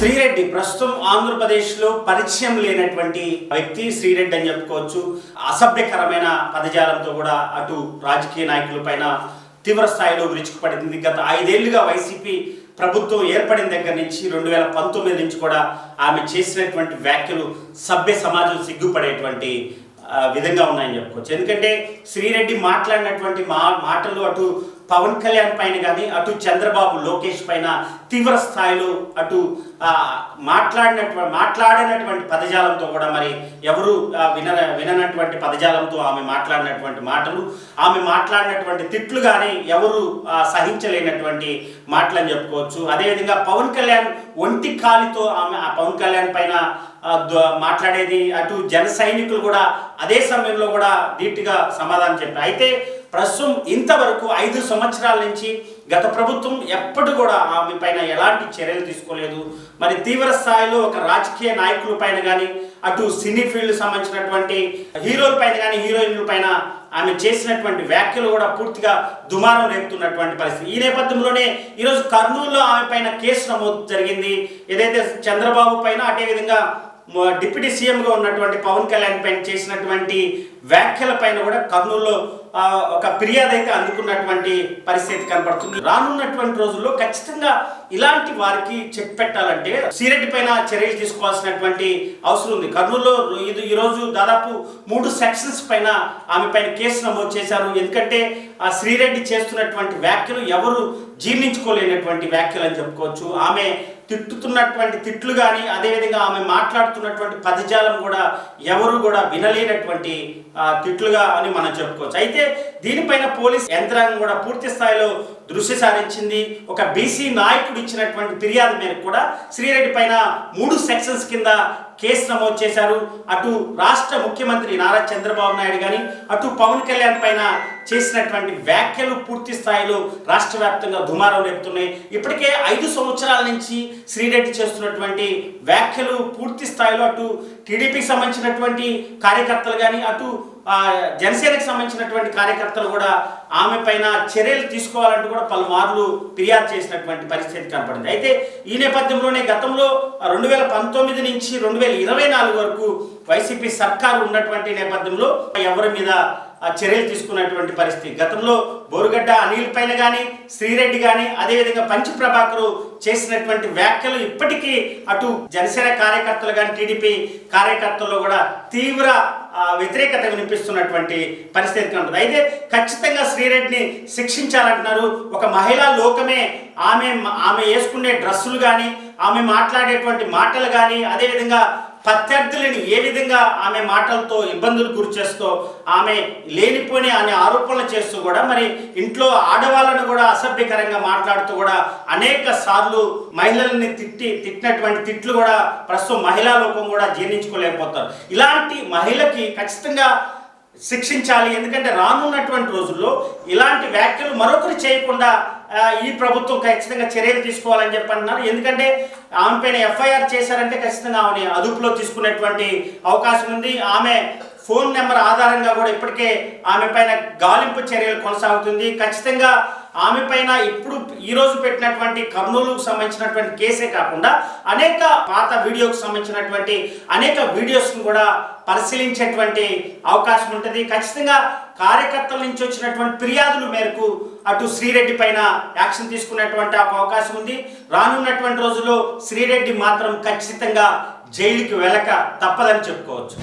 శ్రీరెడ్డి ప్రస్తుతం ఆంధ్రప్రదేశ్లో పరిచయం లేనటువంటి వ్యక్తి శ్రీరెడ్డి అని చెప్పుకోవచ్చు. అసభ్యకరమైన పదజాలంతో కూడా అటు రాజకీయ నాయకుల పైన తీవ్ర స్థాయిలో విరుచుకుపడింది. గత ఐదేళ్ళుగా వైసీపీ ప్రభుత్వం ఏర్పడిన దగ్గర నుంచి రెండు వేల పంతొమ్మిది నుంచి కూడా ఆమె చేసినటువంటి వ్యాఖ్యలు సభ్య సమాజం సిగ్గుపడేటువంటి విధంగా ఉన్నాయని చెప్పుకోవచ్చు. ఎందుకంటే శ్రీరెడ్డి మాట్లాడినటువంటి మా మాటలు అటు పవన్ కళ్యాణ్ పైన కానీ అటు చంద్రబాబు లోకేష్ పైన తీవ్ర స్థాయిలో అటు మాట్లాడినటువంటి మాట్లాడినటువంటి పదజాలంతో కూడా మరి ఎవరు విన విననటువంటి పదజాలంతో ఆమె మాట్లాడినటువంటి మాటలు ఆమె మాట్లాడినటువంటి తిట్లు కానీ ఎవరు సహించలేనటువంటి మాటలు అని చెప్పుకోవచ్చు. అదేవిధంగా పవన్ కళ్యాణ్ ఒంటి కాలితో ఆమె ఆ పవన్ కళ్యాణ్ పైన ద- మాట్లాడేది అటు జన సైనికులు కూడా అదే సమయంలో కూడా ధీటుగా సమాధానం చెప్పారు. అయితే ప్రస్తుతం ఇంతవరకు ఐదు సంవత్సరాల నుంచి గత ప్రభుత్వం ఎప్పుడు కూడా ఆమె పైన ఎలాంటి చర్యలు తీసుకోలేదు. మరి తీవ్ర స్థాయిలో ఒక రాజకీయ నాయకుల పైన కానీ అటు సినీ ఫీల్డ్ సంబంధించినటువంటి హీరోల పైన కానీ హీరోయిన్ల పైన ఆమె చేసినటువంటి వ్యాఖ్యలు కూడా పూర్తిగా దుమారం రేపుతున్నటువంటి పరిస్థితి. ఈ నేపథ్యంలోనే ఈరోజు కర్నూలులో ఆమె పైన కేసు నమోదు జరిగింది. ఏదైతే చంద్రబాబు పైన అదేవిధంగా డిప్యూటీ సీఎంగా ఉన్నటువంటి పవన్ కళ్యాణ్ పైన చేసినటువంటి వ్యాఖ్యల పైన కూడా కర్నూలులో ఒక ఫిర్యాదు అయితే అందుకున్నటువంటి పరిస్థితి కనబడుతుంది. రానున్నటువంటి రోజుల్లో ఖచ్చితంగా ఇలాంటి వారికి చెక్ పెట్టాలంటే సీరెడ్డి పైన చర్యలు తీసుకోవాల్సినటువంటి అవసరం ఉంది. కర్నూలులో ఇది ఈరోజు దాదాపు మూడు సెక్షన్స్ పైన ఆమె పైన కేసు నమోదు చేశారు. ఎందుకంటే ఆ శ్రీరెడ్డి చేస్తున్నటువంటి వ్యాఖ్యలు ఎవరు జీర్ణించుకోలేనటువంటి వ్యాఖ్యలు అని చెప్పుకోవచ్చు. ఆమె తిట్టుతున్నటువంటి తిట్లు కానీ అదేవిధంగా ఆమె మాట్లాడుతున్నటువంటి పదజాలం కూడా ఎవరు కూడా వినలేనటువంటి తిట్లుగా అని మనం చెప్పుకోవచ్చు. అయితే దీనిపైన పోలీస్ యంత్రాంగం కూడా పూర్తి స్థాయిలో దృష్టి సారించింది. ఒక బీసీ నాయకుడు ఇచ్చినటువంటి ఫిర్యాదు మేరకు కూడా శ్రీరెడ్డి పైన మూడు సెక్షన్స్ కింద కేసు నమోదు చేశారు. అటు రాష్ట్ర ముఖ్యమంత్రి నారా చంద్రబాబు నాయుడు కానీ అటు పవన్ కళ్యాణ్ పైన చేసినటువంటి వ్యాఖ్యలు పూర్తి స్థాయిలో రాష్ట్ర వ్యాప్తంగా దుమారం రేపుతున్నాయి. ఇప్పటికే ఐదు సంవత్సరాల నుంచి శ్రీరెడ్డి చేస్తున్నటువంటి వ్యాఖ్యలు పూర్తి స్థాయిలో అటు టీడీపీకి సంబంధించినటువంటి కార్యకర్తలు కానీ అటు జనసేనకు సంబంధించినటువంటి కార్యకర్తలు కూడా ఆమె పైన చర్యలు తీసుకోవాలంటూ కూడా పలుమార్లు ఫిర్యాదు చేసినటువంటి పరిస్థితి కనపడింది. అయితే ఈ నేపథ్యంలోనే గతంలో రెండు వేల పంతొమ్మిది నుంచి రెండు వేల ఇరవై నాలుగు వరకు వైసీపీ సర్కారు ఉన్నటువంటి నేపథ్యంలో ఎవరి మీద చర్యలు తీసుకున్నటువంటి పరిస్థితి. గతంలో బోరుగడ్డ అనిల్ పైన కానీ శ్రీరెడ్డి కానీ అదేవిధంగా పంచి ప్రభాకరు చేసినటువంటి వ్యాఖ్యలు ఇప్పటికీ అటు జనసేన కార్యకర్తలు కానీ టీడీపీ కార్యకర్తల్లో కూడా తీవ్ర వ్యతిరేకత వినిపిస్తున్నటువంటి పరిస్థితి ఉంటుంది. అయితే ఖచ్చితంగా శ్రీరెడ్డిని శిక్షించాలంటున్నారు. ఒక మహిళా లోకమే ఆమె ఆమె వేసుకునే డ్రెస్సులు కానీ ఆమె మాట్లాడేటువంటి మాటలు కానీ అదేవిధంగా ప్రత్యర్థులని ఏ విధంగా ఆమె మాటలతో ఇబ్బందులు గురిచేస్తూ ఆమె లేనిపోని అనే ఆరోపణలు చేస్తూ కూడా మరి ఇంట్లో ఆడవాళ్ళను కూడా అసభ్యకరంగా మాట్లాడుతూ కూడా అనేక సార్లు మహిళల్ని తిట్టి తిట్టినటువంటి తిట్లు కూడా ప్రస్తుతం మహిళా లోకం కూడా జీర్ణించుకోలేకపోతారు. ఇలాంటి మహిళకి ఖచ్చితంగా శిక్షించాలి. ఎందుకంటే రానున్నటువంటి రోజుల్లో ఇలాంటి వ్యాఖ్యలు మరొకరు చేయకుండా ఈ ప్రభుత్వం ఖచ్చితంగా చర్యలు తీసుకోవాలని చెప్పి అంటున్నారు. ఎందుకంటే ఆమె పైన ఎఫ్ఐఆర్ చేశారంటే ఖచ్చితంగా ఆమెని అదుపులో తీసుకునేటువంటి అవకాశం ఉంది. ఆమె ఫోన్ నెంబర్ ఆధారంగా కూడా ఇప్పటికే ఆమె పైన గాలింపు చర్యలు కొనసాగుతుంది. ఖచ్చితంగా ఆమె పైన ఇప్పుడు ఈ రోజు పెట్టినటువంటి కర్నూలుకు సంబంధించినటువంటి కేసే కాకుండా అనేక పాత వీడియోకు సంబంధించినటువంటి అనేక వీడియోస్ను కూడా పరిశీలించేటువంటి అవకాశం ఉంటుంది. ఖచ్చితంగా కార్యకర్తల నుంచి వచ్చినటువంటి ఫిర్యాదుల మేరకు అటు శ్రీరెడ్డి పైన యాక్షన్ తీసుకునేటువంటి ఒక అవకాశం ఉంది. రానున్నటువంటి రోజుల్లో శ్రీరెడ్డి మాత్రం ఖచ్చితంగా జైలుకి వెళ్ళక తప్పదని చెప్పుకోవచ్చు.